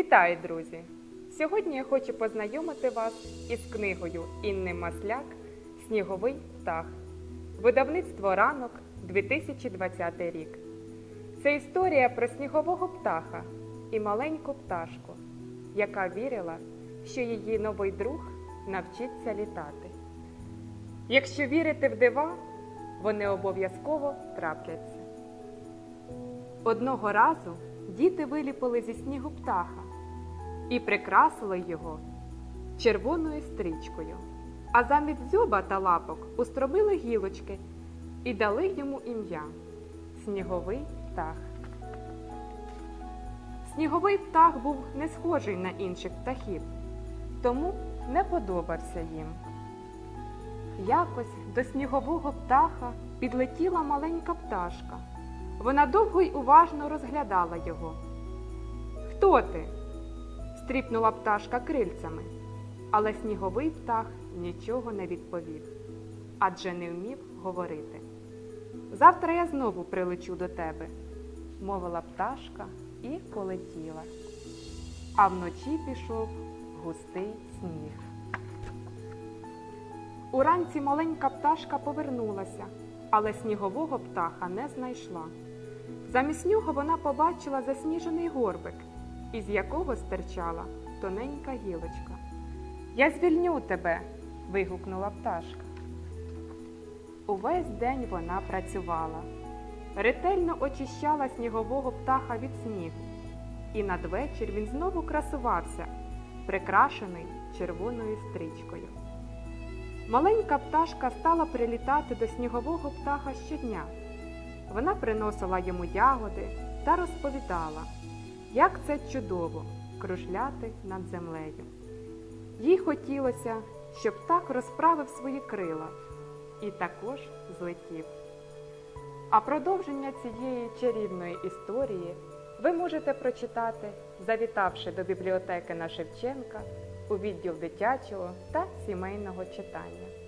Вітаю, друзі! Сьогодні я хочу познайомити вас із книгою Інни Масляк Сніговий птах. Видавництво ранок 2020 рік. Це історія про снігового птаха і маленьку пташку, яка вірила, що її новий друг навчиться літати. Якщо вірити в дива, вони обов'язково трапляться. Одного разу діти виліпили зі снігу птаха і прикрасили його червоною стрічкою, а замість дзьоба та лапок устромили гілочки і дали йому ім'я Сніговий птах. Сніговий птах був не схожий на інших птахів, тому не подобався їм. Якось до снігового птаха підлетіла маленька пташка. Вона довго й уважно розглядала його. Хто ти? Стріпнула пташка крильцями, але сніговий птах нічого не відповів, адже не вмів говорити. Завтра я знову прилечу до тебе, мовила пташка і полетіла. А вночі пішов густий сніг. Уранці маленька пташка повернулася, але снігового птаха не знайшла. Замість нього вона побачила засніжений горбик, із якого стирчала тоненька гілочка. Я звільню тебе. вигукнула пташка. Увесь день вона працювала, ретельно очищала снігового птаха від снігу, і надвечір він знову красувався, прикрашений червоною стрічкою. Маленька пташка стала прилітати до снігового птаха щодня. Вона приносила йому ягоди та розповідала, як це чудово кружляти над землею. Їй хотілося, щоб птах розправив свої крила і також злетів. А продовження цієї чарівної історії ви можете прочитати, завітавши до бібліотеки на Шевченка у відділ дитячого та сімейного читання.